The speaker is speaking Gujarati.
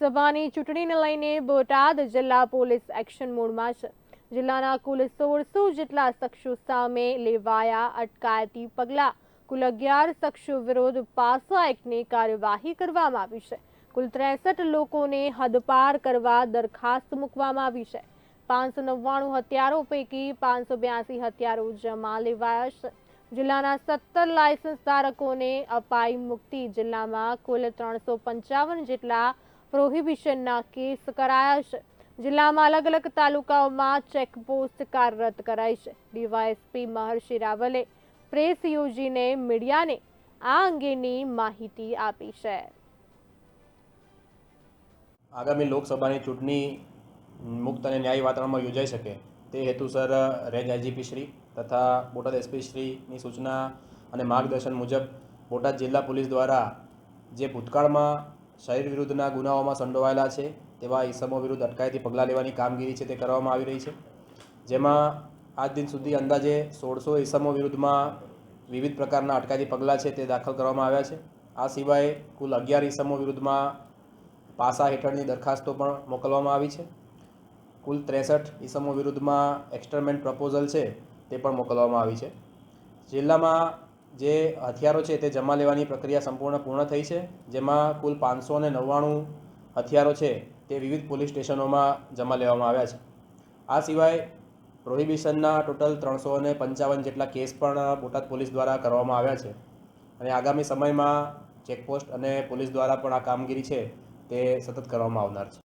સભાની ચૂંટણીને લઈને બોટાદ જિલ્લા પોલીસ એક્શન મોડમાં છે. જિલ્લાના કુલ સોળસો જેટલા શખ્સો સામે લેવાયા અટકાયતી પગલાં. કુલ અગિયાર શખ્સો વિરુદ્ધ પાસા એક્ટની કાર્યવાહી કરવામાં આવી છે. કુલ ત્રેસઠ લોકોને હદપાર કરવા દરખાસ્ત મૂકવામાં આવી છે. પાંચસો નવ્વાણું હથિયારો પૈકી પાંચસો બ્યાસી હથિયારો જમા લેવાયા છે. જિલ્લાના સત્તર લાયસન્સ ધારકોને અપાઈ મુક્તિ. જિલ્લામાં કુલ ત્રણસો પંચાવન જેટલા પ્રોહિબિશનના કેસ કરાયા છે. જિલ્લામાં અલગ અલગ તાલુકાઓમાં ચેકપોસ્ટ કાર્યરત કરાઈ છે. ડીવાયએસપી મહર્ષિ રાવલે પ્રેસ યોજીને મીડિયાને આ અંગેની માહિતી આપી છે. આગામી લોકસભાની ચૂંટણી મુક્ત અને ન્યાયી વાતાવરણમાં યોજાઈ શકે તે હેતુસર રેન્જ આઈજીપી શ્રી તથા બોટાદ એસપી શ્રીની સૂચના અને માર્ગદર્શન મુજબ બોટાદ જિલ્લા પોલીસ દ્વારા જે ભૂતકાળમાં શરીર વિરુદ્ધના ગુનાઓમાં સંડોવાયેલા છે, તેવા ઈસમો વિરુદ્ધ અટકાયતી પગલાં લેવાની કામગીરી છે તે કરવામાં આવી રહી છે. જેમાં આજ દિન સુધી અંદાજે સોળસો ઈસમો વિરુદ્ધમાં વિવિધ પ્રકારના અટકાયતી પગલાં છે તે દાખલ કરવામાં આવ્યા છે. આ સિવાય કુલ અગિયાર ઈસમો વિરુદ્ધમાં પાસા હેઠળની દરખાસ્તો પણ મોકલવામાં આવી છે. કુલ ત્રેસઠ ઈસમો વિરુદ્ધમાં એક્સટરમેન્ટ પ્રપોઝલ છે તે પણ મોકલવામાં આવી છે. જિલ્લામાં જે હથિયારો છે તે જમા લેવાની પ્રક્રિયા સંપૂર્ણ પૂર્ણ થઈ છે. જેમાં કુલ પાંચસો ને નવ્વાણું હથિયારો છે તે વિવિધ પોલીસ સ્ટેશનોમાં જમા લેવામાં આવ્યા છે. આ સિવાય પ્રોહિબિશનના ટોટલ ત્રણસો ને પંચાવન જેટલા કેસ પણ બોટાદ પોલીસ દ્વારા કરવામાં આવ્યા છે. અને આગામી સમયમાં ચેકપોસ્ટ અને પોલીસ દ્વારા પણ આ કામગીરી છે તે સતત કરવામાં આવનાર છે.